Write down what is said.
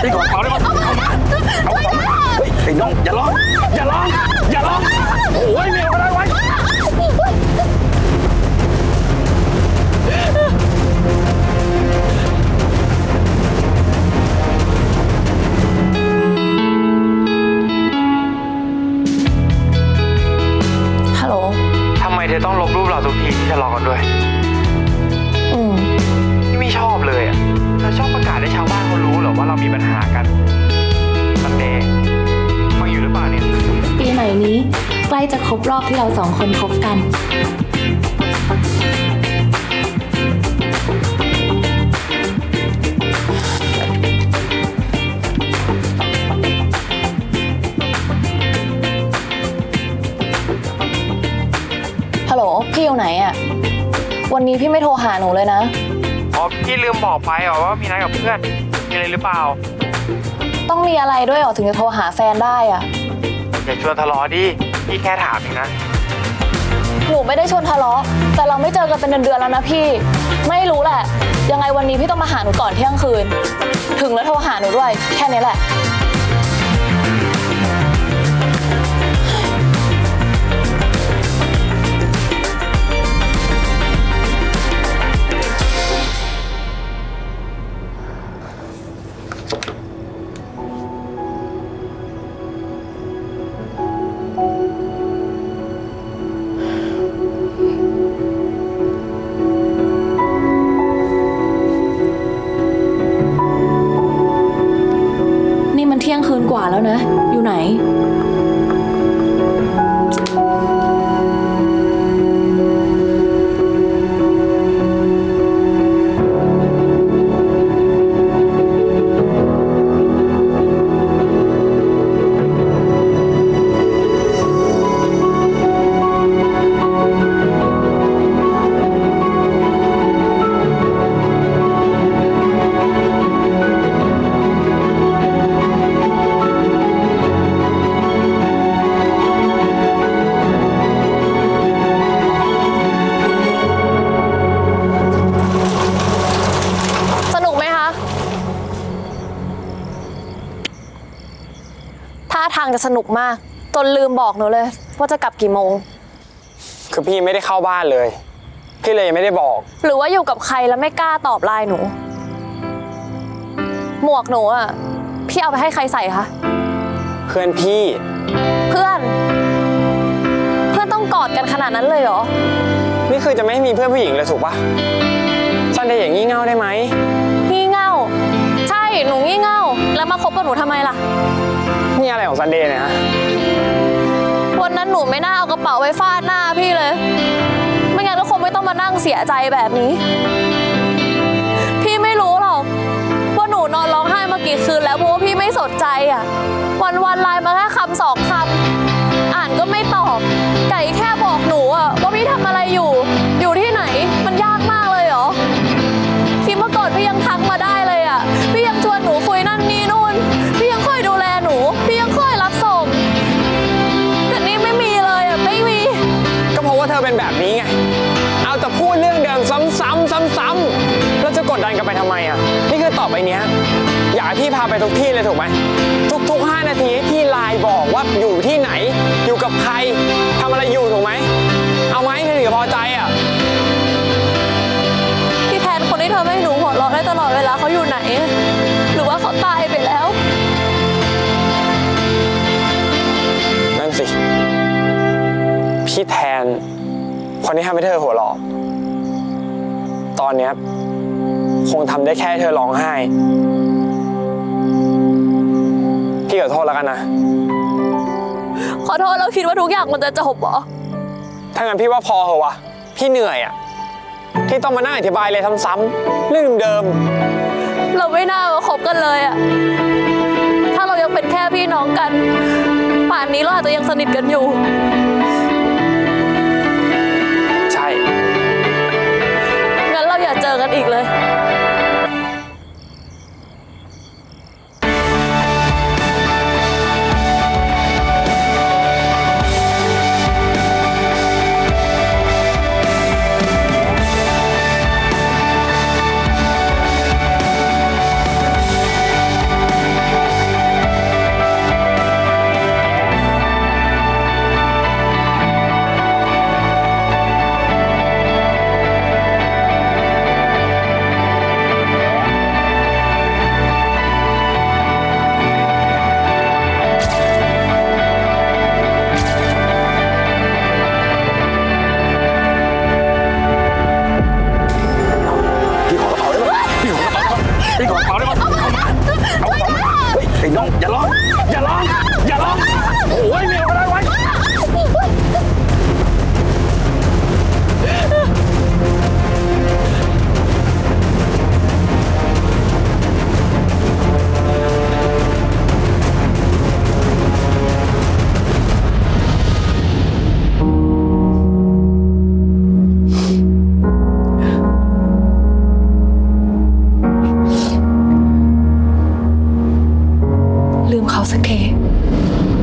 ไอ้กระเป๋าได้ปะเอามาเอากระเป๋ามาเฮ้ยไอ้น้องอย่าร้อง อย่าร้อง อย่าร้อง โอ้ยเมียอะไรไว้ฮัลโหล ทำไมเธอต้องลบรูปเราทุกทีที่ทะเลาะกันด้วย อืม ที่ไม่ชอบเลยอะเธอชอบประกาศให้ชาวบ้านเขารู้เหรอ ว่าเรามีปัญหากันสันเดย์ฟังอยู่หรือเปล่าเนี่ย ปีใหม่นี้ใกล้จะครบรอบที่เราสองคนคบกัน ฮัลโหล พี่อยู่ไหนอะวันนี้พี่ไม่โทรหาหนูเลยนะ อ๋อ พี่ลืมบอกไปเหรอว่ามีนัดกับเพื่อน มีอะไรหรือเปล่าต้องมีอะไรด้วยเหรอถึงจะโทรหาแฟนได้อะอย่าชวนทะเลาะดิพี่แค่ถามเองนะหนูไม่ได้ชวนทะเลาะแต่เราไม่เจอกันเป็นเดือนๆแล้วนะพี่ ไม่รู้แหละ ยังไงวันนี้พี่ต้องมาหาหนูก่อนเที่ยงคืน ถึงแล้วโทรหาหนูด้วย แค่นี้แหละ ว่าแล้วนะ อยู่ไหน ท่าทางจะสนุกมาก จนลืมบอกหนูเลย ว่าจะกลับกี่โมง คือพี่ไม่ได้เข้าบ้านเลย พี่เลยยังไม่ได้บอก หรือว่าอยู่กับใครแล้วไม่กล้าตอบไลน์หนู หมวกหนูอะ พี่เอาไปให้ใครใส่คะ เพื่อนพี่ เพื่อน เพื่อนต้องกอดกันขนาดนั้นเลยเหรอ นี่คือจะไม่ให้มีเพื่อนผู้หญิงเลยถูกปะซันเดย์อย่างงี่เง่าได้ไหม งี่เง่า ใช่ หนูงี่เง่า แล้วมาคบกับหนูทำไมล่ะ นี่อะไรของซันเดย์เนี่ยฮะ วันนั้นหนูไม่น่าเอากระเป๋าไปฟาดหน้าพี่เลย ไม่งั้นก็คงไม่ต้องมานั่งเสียใจแบบนี้ พี่ไม่รู้หรอกว่าหนูนอนร้องไห้มากี่คืนแล้วเพราะว่าพี่ไม่สนใจอะ วันวันๆไลน์มาแค่คำสองคำอ่านก็ไม่ตอบไก่แค่บอกหนู เพราะว่าเธอเป็นแบบนี้ไง เอาแต่พูดเรื่องเดิมซ้ำๆซ้ำๆแล้วจะกดดันกันไปทำไมอะ นี่คือต่อไปเนี้ย อยากให้พี่พาไปทุกที่เลยถูกไหม ทุกๆ 5 นาทีให้พี่ไลน์บอกว่าอยู่ที่ไหน อยู่กับใครทำอะไรอยู่ถูกไหม เอาไหมเธอถึงจะพอใจอะ พี่แทนคนที่เธอไม่ให้หนูหัวเราะได้ตลอดเวลาเขาอยู่ไหน หรือว่าเขาตายไปแล้ว นั่นสิ พี่แทน คนที่ทำให้เธอหัวเราะตอนเนี้ยคงทำได้แค่ให้เธอร้องไห้ พี่ขอโทษแล้วกันนะ ขอโทษแล้วคิดว่าทุกอย่างมันจะจบเหรอ ถ้างั้นพี่ว่าพอเหอะวะ พี่เหนื่อยอะที่ต้องมานั่งอธิบายเลยซ้ำๆเรื่องเดิมเราไม่น่ามาคบกันเลยอะถ้าเรายังเป็นแค่พี่น้องกัน ป่านนี้เราอาจจะยังสนิทกันอยู่ อย่าร้อง อย่าร้อง อย่าร้อง okay.